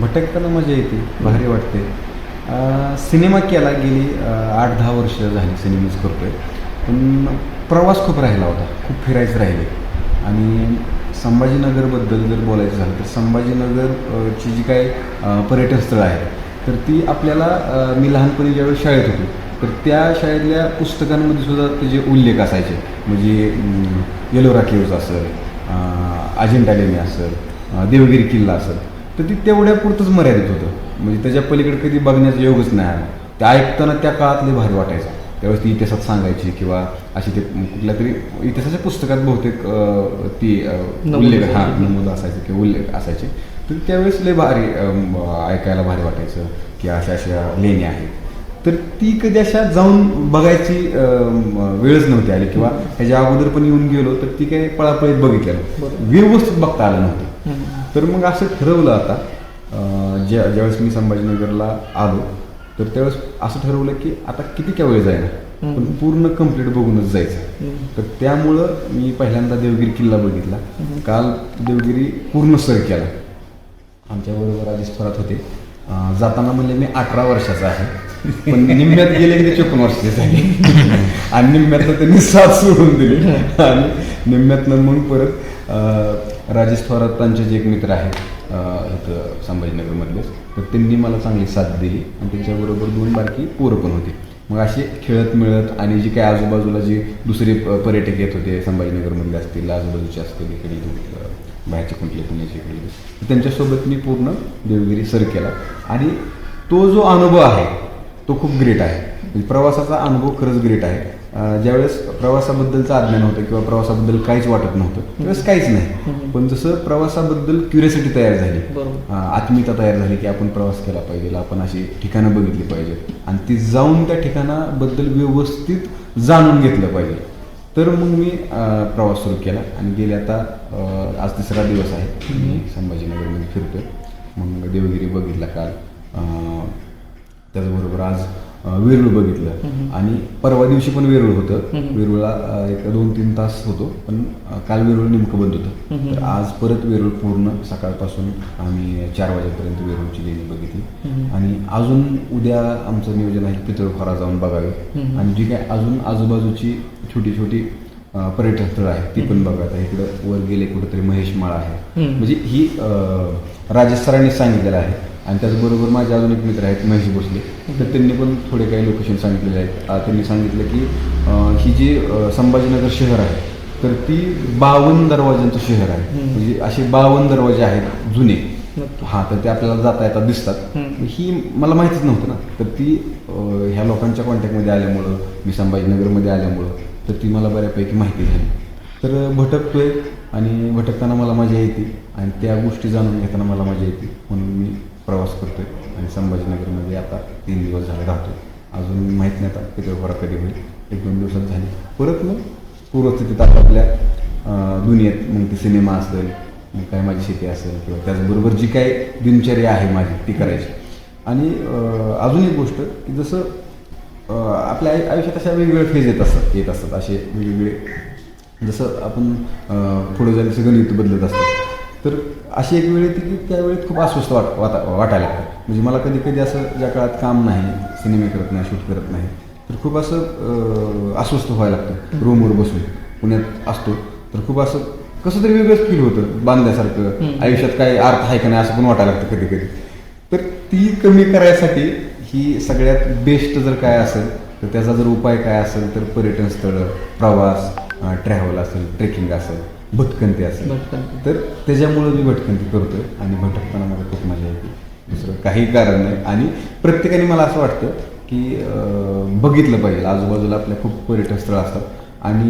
भटकताना मजा येते भारी वाटते. सिनेमा केला गेली आठ दहा वर्ष झाली सिनेमाच करतोय. पण प्रवास खूप राहिला होता खूप फिरायचं राहिले. आणि संभाजीनगरबद्दल जर बोलायचं झालं तर संभाजीनगरची जी काही पर्यटनस्थळं आहेत तर ती आपल्याला मी लहानपणी ज्यावेळेस शाळेत होतो तर त्या शाळेतल्या पुस्तकांमध्ये सुद्धा त्याचे उल्लेख असायचे. म्हणजे येलोरा केव्ज असेल अजिंठा लेणी असेल देवगिरी किल्ला असेल तर ती तेवढ्या पुरतंच मर्यादित होतं. म्हणजे त्याच्या पलीकडे कधी बघण्याचा योगच नाही आला. ते ऐकताना त्या काळातले भारी वाटायचं. त्यावेळेस ती इतिहासात सांगायची किंवा अशी ते कुठल्या तरी इतिहासाच्या पुस्तकात बहुतेक ती उल्लेख हा. नमूद असायचे किंवा उल्लेख असायचे. तर त्यावेळेस लय भारी ऐकायला भारी वाटायचं की अशा अशा लेण्या आहेत. तर ती कधी अशा जाऊन बघायची वेळच नव्हती आली किंवा ह्याच्या अगोदर पण येऊन गेलो तर ती काही पळापळीत बरोबर. व्यवस्थित बघता आलं नव्हतं. तर मग असं ठरवलं आता ज्या ज्यावेळेस मी संभाजीनगरला आलो तर त्यावेळेस असं ठरवलं की आता किती काय वेळ हम्म. पण पूर्ण कंप्लीट बघूनच जायचं. तर त्यामुळं मी पहिल्यांदा देवगिरी किल्ला बघितला. काल देवगिरी पूर्ण सर केला. आमच्याबरोबर आधीच थोरात होते. जाताना म्हणले मी अठरा वर्षाचा आहे. पण निम्म्यात गेले की ते चोपन्न वर्षाचे झाले. आणि निम्म्यातनं त्यांनी साथ सोडून दिली. आणि निम्म्यातनं मग परत राजेश थोरातांचे जे एक मित्र आहेत इथं संभाजीनगरमधलेच तर त्यांनी मला चांगली साथ दिली आणि त्यांच्याबरोबर दोन बारकी पोरं पण होती. मग असे खेळत मिळत आणि जी काही आजूबाजूला जी दुसरे प- पर्यटक येत होते संभाजीनगरमधले असतील आजूबाजूचे असतील इकडे बाहेरचे कुठले पुण्याचे इकडे त्यांच्यासोबत मी पूर्ण देवगिरी सर केला. आणि तो जो अनुभव आहे तो खूप ग्रेट आहे. म्हणजे प्रवासाचा अनुभव खरंच ग्रेट आहे. ज्यावेळेस प्रवासाबद्दलचं अज्ञान होतं किंवा प्रवासाबद्दल काहीच वाटत नव्हतं त्यावेळेस काहीच नाही. पण जसं प्रवासाबद्दल क्युरियोसिटी तयार झाली आत्मीयता तयार झाली की आपण प्रवास केला पाहिजे आपण अशी ठिकाणं बघितली पाहिजेत. आणि ती जाऊन त्या ठिकाणाबद्दल व्यवस्थित जाणून घेतलं पाहिजे. तर मग मी प्रवास सुरू केला आणि गेले आता आज तिसरा दिवस आहे. मी संभाजीनगरमध्ये फिरतोय. मग देवगिरी बघितला काल. त्याचबरोबर आज वेरूळ बघितलं. आणि परवा दिवशी पण वेरूळ होतं. वेरूळला एक दोन तीन तास होतो पण काल वेरूळ नेमकं बंद होतं. तर आज परत वेरूळ पूर्ण सकाळपासून आम्ही चार वाजेपर्यंत वेरूळची लेणी बघितली. आणि अजून उद्या आमचं नियोजन आहे पितळखोरा जाऊन बघावे. आणि जी काय अजून आजूबाजूची छोटी छोटी पर्यटन स्थळं आहेत ती पण बघा आता इकडं वर गेले कुठेतरी महेशमाळा आहे. म्हणजे ही सरांनी सांगितलेलं आहे आणि त्याचबरोबर माझे अजून एक मित्र आहेत महेश भोसले. तर त्यांनी पण थोडे काही लोकेशन सांगितलेले आहेत. त्यांनी सांगितलं की ही जी संभाजीनगर शहर आहे तर ती बावन्न दरवाज्यांचं शहर आहे. म्हणजे असे बावन्न दरवाजे आहेत जुने. हा तर ते आपल्याला जाता येता दिसतात. ही मला माहितीच नव्हतं ना. तर ती ह्या लोकांच्या कॉन्टॅक्टमध्ये आल्यामुळं मी संभाजीनगरमध्ये आल्यामुळं तर ती मला बऱ्यापैकी माहिती झाली. तर भटकतोय आणि भटकताना मला मजा येते आणि त्या गोष्टी जाणून घेताना मला मजा येते म्हणून मी प्रवास करतोय आणि संभाजीनगरमध्ये आता तीन दिवस झाले राहतो अजून माहीत नाही आता किती बरा कधी होईल. एक दोन दिवसात झाली. परत मग पूर्वस्थितीत आपापल्या दुनियेत मग ती सिनेमा असेल मग काय माझी शेती असेल किंवा त्याचबरोबर जी काय दिनचर्या आहे माझी ती करायची. आणि अजून एक गोष्ट की जसं आपल्या आयुष्यात अशा वेगवेगळे फेज येत असतात येत असतात. असे वेगवेगळे जसं आपण पुढे जायला सगळं गणित बदलत असतात तर अशी एक वेळ येते की त्यावेळेत खूप अस्वस्थ वाट वाटा वाटायला लागतं. म्हणजे मला कधी कधी असं ज्या काळात काम नाही सिनेमे करत नाही शूट करत नाही तर खूप असं अस्वस्थ व्हायला लागतं. रूमवर बसून. पुण्यात असतो तर खूप असं कसं तरी वेगळंच फील होतं बांधल्यासारखं. आयुष्यात काय अर्थ आहे का नाही असं पण वाटायला लागतं कधी कधी तर ती कमी करायसाठी ही सगळ्यात बेस्ट जर काय असेल तर त्याचा जर उपाय काय असेल तर पर्यटन स्थळं प्रवास ट्रॅव्हल असेल ट्रेकिंग असेल भटकंती असेल. भटकंती. तर त्याच्यामुळं मी भटकंती करतोय आणि भटकताना मला खूप मजा येते. दुसरं काही कारण नाही. आणि प्रत्येकाने मला असं वाटतं की अं, बघितलं पाहिजे. आजूबाजूला आपल्या खूप पर्यटन स्थळं असतात. आणि